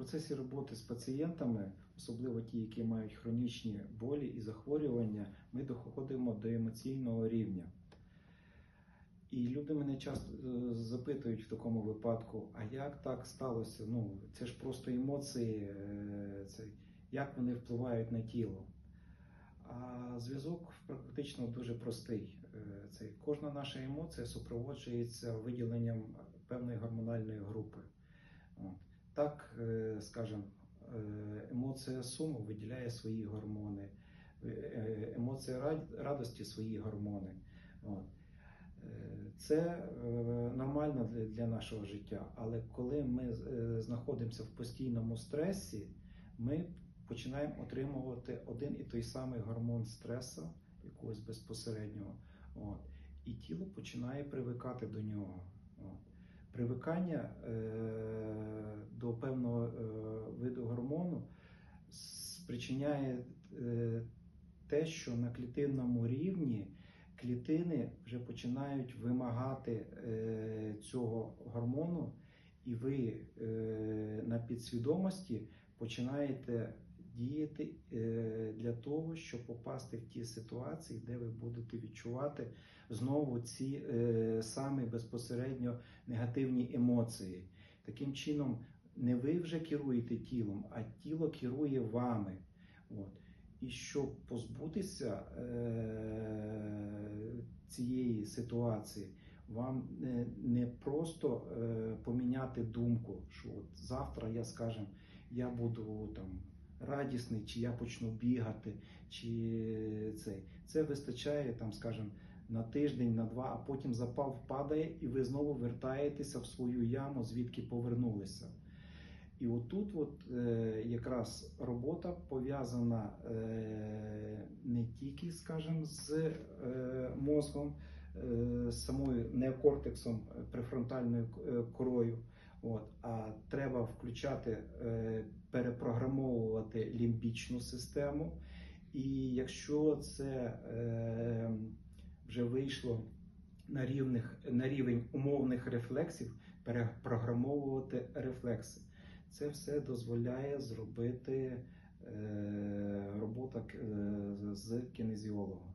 процесі роботи з пацієнтами, особливо ті, які мають хронічні болі і захворювання, ми доходимо до емоційного рівня. І люди мене часто е, запитують в такому випадку: а як так сталося? Ну, це ж просто емоції, е, це, як вони впливають на тіло. А зв'язок практично дуже простий. Е, Це кожна наша емоція супроводжується виділенням певної гормональної групи. От. Так, е, скажімо, е, емоція суму виділяє свої гормони, е, емоція радості свої гормони. Це нормально для, нашого життя, але коли ми знаходимося в постійному стресі, ми починаємо отримувати один і той самий гормон стресу, якогось безпосереднього. От. І тіло починає привикати до нього. От. Привикання е, до певного е, виду гормону спричиняє е, те, що на клітинному рівні клітини вже починають вимагати е, цього гормону, і ви е, на підсвідомості починаєте діяти для того, щоб попасти в ті ситуації, де ви будете відчувати знову ці самі безпосередньо негативні емоції. Таким чином, не ви вже керуєте тілом, а тіло керує вами. Щоб позбутися е, цієї ситуації, вам не, не просто е, поміняти думку, що от завтра я, скажем, я буду там радісний, чи я почну бігати, чи цей. Це вистачає там, скажем, на тиждень, на два, а потім запал впадає, і ви знову вертаєтеся в свою яму, звідки повернулися. І отут от, е, якраз робота пов'язана е, не тільки, скажімо, з е, мозком, е, самою неокортексом, е, префронтальною е, корою, от, а треба включати, е, перепрограмовувати лімбічну систему. І якщо це е, вже вийшло на, рівних, на рівень умовних рефлексів, перепрограмовувати рефлекси. Це все дозволяє зробити е, робота е, з кінезіологом.